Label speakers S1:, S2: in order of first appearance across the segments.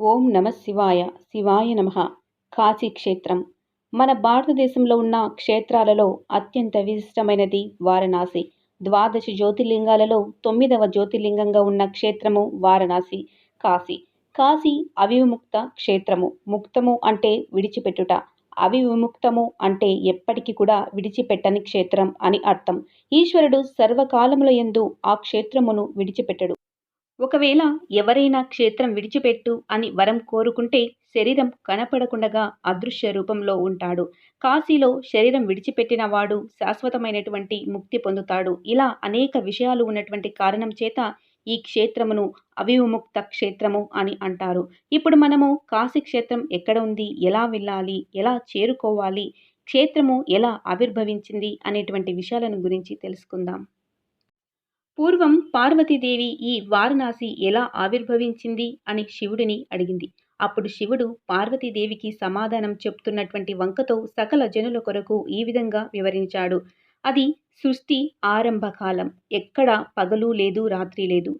S1: ఓం నమ శివాయ శివాయ నమ. కాశీ క్షేత్రం. మన భారతదేశంలో ఉన్న క్షేత్రాలలో అత్యంత విశిష్టమైనది వారణాసి. ద్వాదశ జ్యోతిర్లింగాలలో తొమ్మిదవ జ్యోతిర్లింగంగా ఉన్న క్షేత్రము వారణాసి కాశీ. కాశీ అవిముక్త క్షేత్రము. ముక్తము అంటే విడిచిపెట్టుట. అవిముక్తము అంటే ఎప్పటికీ కూడా విడిచిపెట్టని క్షేత్రం అని అర్థం. ఈశ్వరుడు సర్వకాలముల యందు ఆ క్షేత్రమును విడిచిపెట్టడు. ఒకవేళ ఎవరైనా క్షేత్రం విడిచిపెట్టు అని వరం కోరుకుంటే శరీరం కనపడకుండగా అదృశ్య రూపంలో ఉంటాడు. కాశీలో శరీరం విడిచిపెట్టిన వాడు శాశ్వతమైనటువంటి ముక్తి పొందుతాడు. ఇలా అనేక విషయాలు ఉన్నటువంటి కారణం చేత ఈ క్షేత్రమును అవిముక్త క్షేత్రము అని అంటారు. ఇప్పుడు మనము కాశీ క్షేత్రం ఎక్కడ ఉంది? ఎలా వెళ్ళాలి? ఎలా చేరుకోవాలి? క్షేత్రము ఎలా ఆవిర్భవించింది? అనేటువంటి విషయాలను గురించి తెలుసుకుందాం. పూర్వం పార్వతీదేవి ఈ వారణాసి ఎలా ఆవిర్భవించింది అని శివుడిని అడిగింది. అప్పుడు శివుడు పార్వతీదేవికి సమాధానం చెప్తున్నటువంటి వంకతో సకల జనుల కొరకు ఈ విధంగా వివరించాడు. అది సృష్టి ఆరంభకాలం. ఎక్కడ పగలు లేదు రాత్రి లేదు.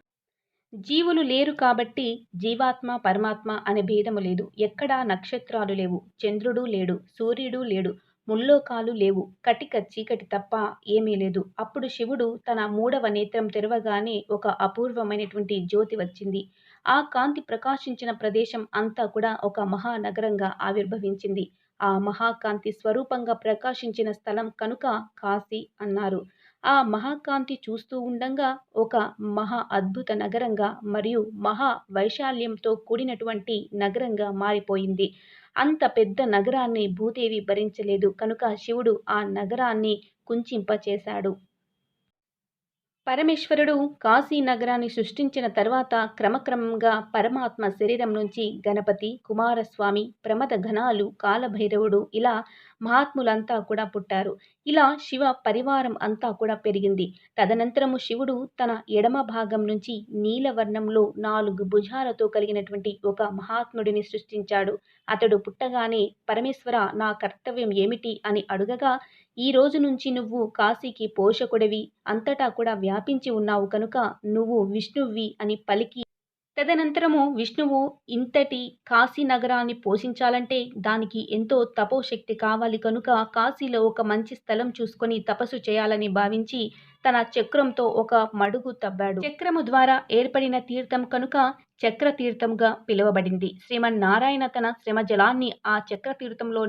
S1: జీవులు లేరు కాబట్టి జీవాత్మ పరమాత్మ అనే భేదము లేదు. ఎక్కడా నక్షత్రాలు లేవు. చంద్రుడు లేడు. సూర్యుడు లేడు. ముల్లోకాలు లేవు. కటిక చీకటి తప్ప ఏమీ లేదు. అప్పుడు శివుడు తన మూడవ నేత్రం తెరవగానే ఒక అపూర్వమైనటువంటి జ్యోతి వచ్చింది. ఆ కాంతి ప్రకాశించిన ప్రదేశం అంతా కూడా ఒక మహానగరంగా ఆవిర్భవించింది. ఆ మహాకాంతి స్వరూపంగా ప్రకాశించిన స్థలం కనుక కాశీ అన్నారు. ఆ మహాకాంతి చూస్తూ ఉండంగా ఒక మహా అద్భుత నగరంగా మరియు మహా వైశాల్యంతో కూడినటువంటి నగరంగా మారిపోయింది. అంత పెద్ద నగరాన్ని భూదేవి భరించలేదు. కనుక శివుడు ఆ నగరాన్ని కుంచింపచేశాడు. పరమేశ్వరుడు కాశీ నగరాన్ని సృష్టించిన తర్వాత క్రమక్రమంగా పరమాత్మ శరీరం నుంచి గణపతి కుమారస్వామి ప్రమద ఘనాలు కాలభైరవుడు ఇలా మహాత్ములంతా కూడా పుట్టారు. ఇలా శివ పరివారం అంతా కూడా పెరిగింది. తదనంతరము శివుడు తన ఎడమ భాగం నుంచి నీలవర్ణంలో నాలుగు భుజాలతో కలిగినటువంటి ఒక మహాత్ముడిని సృష్టించాడు. అతడు పుట్టగానే పరమేశ్వర నా కర్తవ్యం ఏమిటి? అని అడుగగా ఈ రోజు నుంచి నువ్వు కాశీకి పోషకుడివి. అంతటా కూడా వ్యాపించి ఉన్నావు కనుక నువ్వు విష్ణువి అని పలికి తదనంతరము విష్ణువు ఇంతటి కాశీ నగరాన్ని పోషించాలంటే దానికి ఎంతో తపోశక్తి కావాలి కనుక కాశీలో ఒక మంచి స్థలం చూసుకొని తపస్సు చేయాలని భావించి తన చక్రంతో ఒక మడుగు తవ్వాడు. చక్రము ద్వారా ఏర్పడిన తీర్థం కనుక చక్ర తీర్థంగా పిలువబడింది. శ్రీమన్నారాయణ తన శ్రమ జలాన్ని ఆ చక్ర తీర్థంలో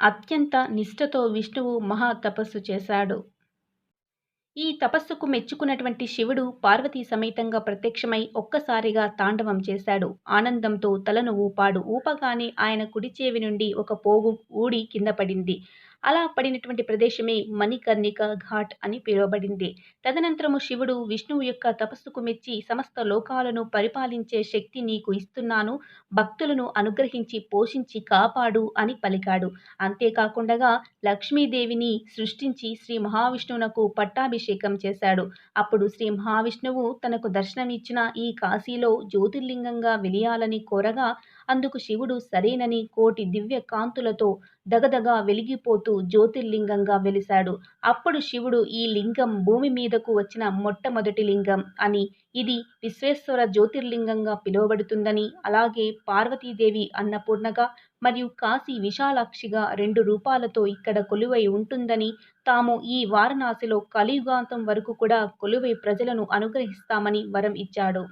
S1: అత్యంత నిష్ఠతో విష్ణువు మహా తపస్సు చేశాడు. ఈ తపస్సుకు మెచ్చుకున్నటువంటి శివుడు పార్వతీ సమేతంగా ప్రత్యక్షమై ఒక్కసారిగా తాండవం చేశాడు. ఆనందంతో తలను ఊపాడు ఊపగానే ఆయన కుడి చెవి నుండి ఒక పోగు ఊడి కింద పడింది. అలా పడినటువంటి ప్రదేశమే మణికర్ణిక ఘాట్ అని పిలువబడింది. తదనంతరము శివుడు విష్ణువు యొక్క తపస్సుకు మెచ్చి సమస్త లోకాలను పరిపాలించే శక్తి నీకు ఇస్తున్నాను. భక్తులను అనుగ్రహించి పోషించి కాపాడు అని పలికాడు. అంతేకాకుండా లక్ష్మీదేవిని సృష్టించి శ్రీ మహావిష్ణువునకు పట్టాభిషేకం చేశాడు. అప్పుడు శ్రీ మహావిష్ణువు తనకు దర్శనమిచ్చిన ఈ కాశీలో జ్యోతిర్లింగంగా వెలియాలని కోరగా అందుకు శివుడు సరేనని కోటి దివ్య కాంతులతో దగదగా వెలిగిపోతూ జ్యోతిర్లింగంగా వెలిశాడు. అప్పుడు శివుడు ఈ లింగం భూమి మీదకు వచ్చిన మొట్టమొదటి లింగం అని ఇది విశ్వేశ్వర జ్యోతిర్లింగంగా పిలువబడుతుందని అలాగే పార్వతీదేవి అన్నపూర్ణగా మరియు కాశీ విశాలాక్షిగా రెండు రూపాలతో ఇక్కడ కొలువై ఉంటుందని తాము ఈ వారణాసిలో కలియుగాంతం వరకు కూడా కొలువై ప్రజలను అనుగ్రహిస్తామని వరం ఇచ్చాడు.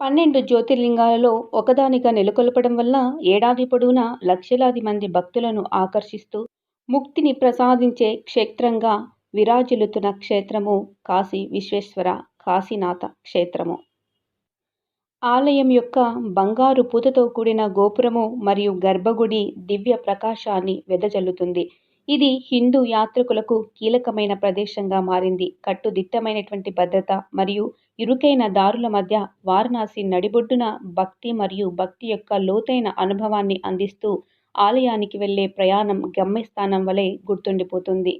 S1: పన్నెండు జ్యోతిర్లింగాలలో ఒకదానిగా నెలకొల్పడం వల్ల ఏడాది పొడవునా లక్షలాది మంది భక్తులను ఆకర్షిస్తూ ముక్తిని ప్రసాదించే క్షేత్రంగా విరాజిల్లుతున్న క్షేత్రము కాశీ విశ్వేశ్వర కాశీనాథ క్షేత్రము. ఆలయం యొక్క బంగారు పూతతో కూడిన గోపురము మరియు గర్భగుడి దివ్య ప్రకాశాన్ని వెదజల్లుతుంది. ఇది హిందూ యాత్రికులకు కీలకమైన ప్రదేశంగా మారింది. కట్టుదిట్టమైనటువంటి భద్రత మరియు ఇరుకైన దారుల మధ్య వారణాసి నడిబొడ్డున భక్తి మరియు భక్తి యొక్క లోతైన అనుభవాన్ని అందిస్తూ ఆలయానికి వెళ్ళే ప్రయాణం గమ్యస్థానం వలె గుర్తుండిపోతుంది.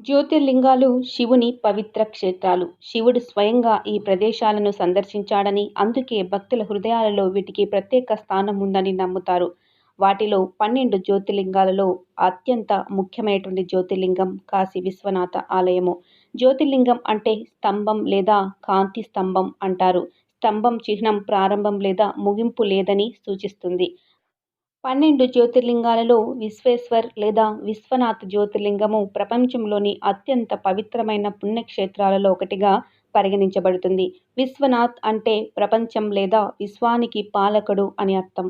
S1: జ్యోతిర్లింగాలు శివుని పవిత్ర క్షేత్రాలు. శివుడు స్వయంగా ఈ ప్రదేశాలను సందర్శించాడని అందుకే భక్తుల హృదయాలలో వీటికి ప్రత్యేక స్థానం ఉందని నమ్ముతారు. వాటిలో పన్నెండు జ్యోతిర్లింగాలలో అత్యంత ముఖ్యమైనటువంటి జ్యోతిర్లింగం కాశీ విశ్వనాథ ఆలయము. జ్యోతిర్లింగం అంటే స్తంభం లేదా కాంతి స్తంభం అంటారు. స్తంభం చిహ్నం ప్రారంభం లేదా ముగింపు లేదని సూచిస్తుంది. పన్నెండు జ్యోతిర్లింగాలలో విశ్వేశ్వర్ లేదా విశ్వనాథ్ జ్యోతిర్లింగము ప్రపంచంలోని అత్యంత పవిత్రమైన పుణ్యక్షేత్రాలలో ఒకటిగా పరిగణించబడుతుంది. విశ్వనాథ్ అంటే ప్రపంచం లేదా విశ్వానికి పాలకుడు అని అర్థం.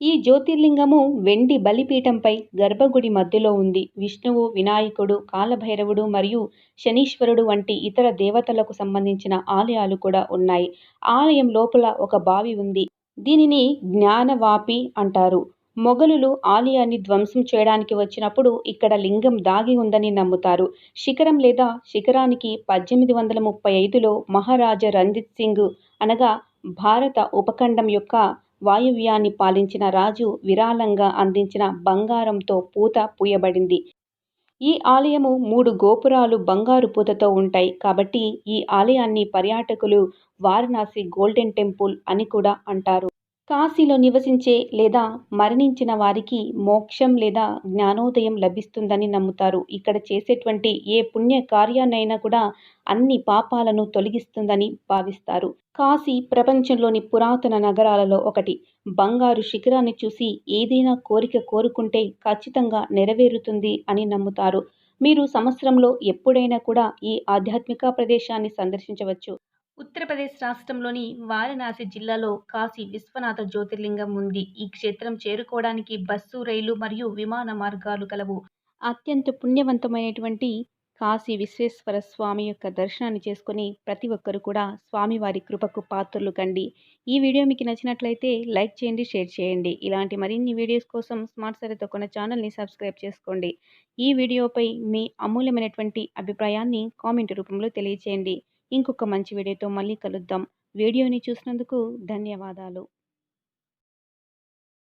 S1: ఈ జ్యోతిర్లింగము వెండి బలిపీఠంపై గర్భగుడి మధ్యలో ఉంది. విష్ణువు వినాయకుడు కాలభైరవుడు మరియు శనీశ్వరుడు వంటి ఇతర దేవతలకు సంబంధించిన ఆలయాలు కూడా ఉన్నాయి. ఆలయం లోపల ఒక బావి ఉంది. దీనిని జ్ఞానవాపి అంటారు. మొఘలులు ఆలయాన్ని ధ్వంసం చేయడానికి వచ్చినప్పుడు ఇక్కడ లింగం దాగి ఉందని నమ్ముతారు. శిఖరం లేదా శిఖరానికి పద్దెనిమిది వందల ముప్పై ఐదులో మహారాజా రంజిత్ సింగ్ అనగా భారత ఉపఖండం యొక్క వాయువ్యాన్ని పాలించిన రాజు విరాళంగా అందించిన బంగారంతో పూత పూయబడింది. ఈ ఆలయము మూడు గోపురాలు బంగారు పూతతో ఉంటాయి. కాబట్టి ఈ ఆలయాన్ని పర్యాటకులు వారణాసి గోల్డెన్ టెంపుల్ అని కూడా అంటారు. కాశీలో నివసించే లేదా మరణించిన వారికి మోక్షం లేదా జ్ఞానోదయం లభిస్తుందని నమ్ముతారు. ఇక్కడ చేసేటువంటి ఏ పుణ్య కార్యాన్నైనా కూడా అన్ని పాపాలను తొలగిస్తుందని భావిస్తారు. కాశీ ప్రపంచంలోని పురాతన నగరాలలో ఒకటి. బంగారు శిఖరాన్ని చూసి ఏదైనా కోరిక కోరుకుంటే ఖచ్చితంగా నెరవేరుతుంది అని నమ్ముతారు. మీరు సంవత్సరంలో ఎప్పుడైనా కూడా ఈ ఆధ్యాత్మిక ప్రదేశాన్ని సందర్శించవచ్చు. ఉత్తరప్రదేశ్ రాష్ట్రంలోని వారణాసి జిల్లాలో కాశీ విశ్వనాథ జ్యోతిర్లింగం ఉంది. ఈ క్షేత్రం చేరుకోవడానికి బస్సు రైలు మరియు విమాన మార్గాలు కలవు. అత్యంత పుణ్యవంతమైనటువంటి కాశీ విశ్వేశ్వర స్వామి యొక్క దర్శనాన్ని చేసుకుని ప్రతి ఒక్కరు కూడా స్వామివారి కృపకు పాత్రలు కండి. ఈ వీడియో మీకు నచ్చినట్లయితే లైక్ చేయండి షేర్ చేయండి. ఇలాంటి మరిన్ని వీడియోస్ కోసం స్మార్ట్ సరితో కొన్న ఛానల్ని సబ్స్క్రైబ్ చేసుకోండి. ఈ వీడియోపై మీ అమూల్యమైనటువంటి అభిప్రాయాన్ని కామెంట్ రూపంలో తెలియచేయండి. ఇంకొక మంచి వీడియోతో మళ్ళీ కలుద్దాం. వీడియోని చూసినందుకు ధన్యవాదాలు.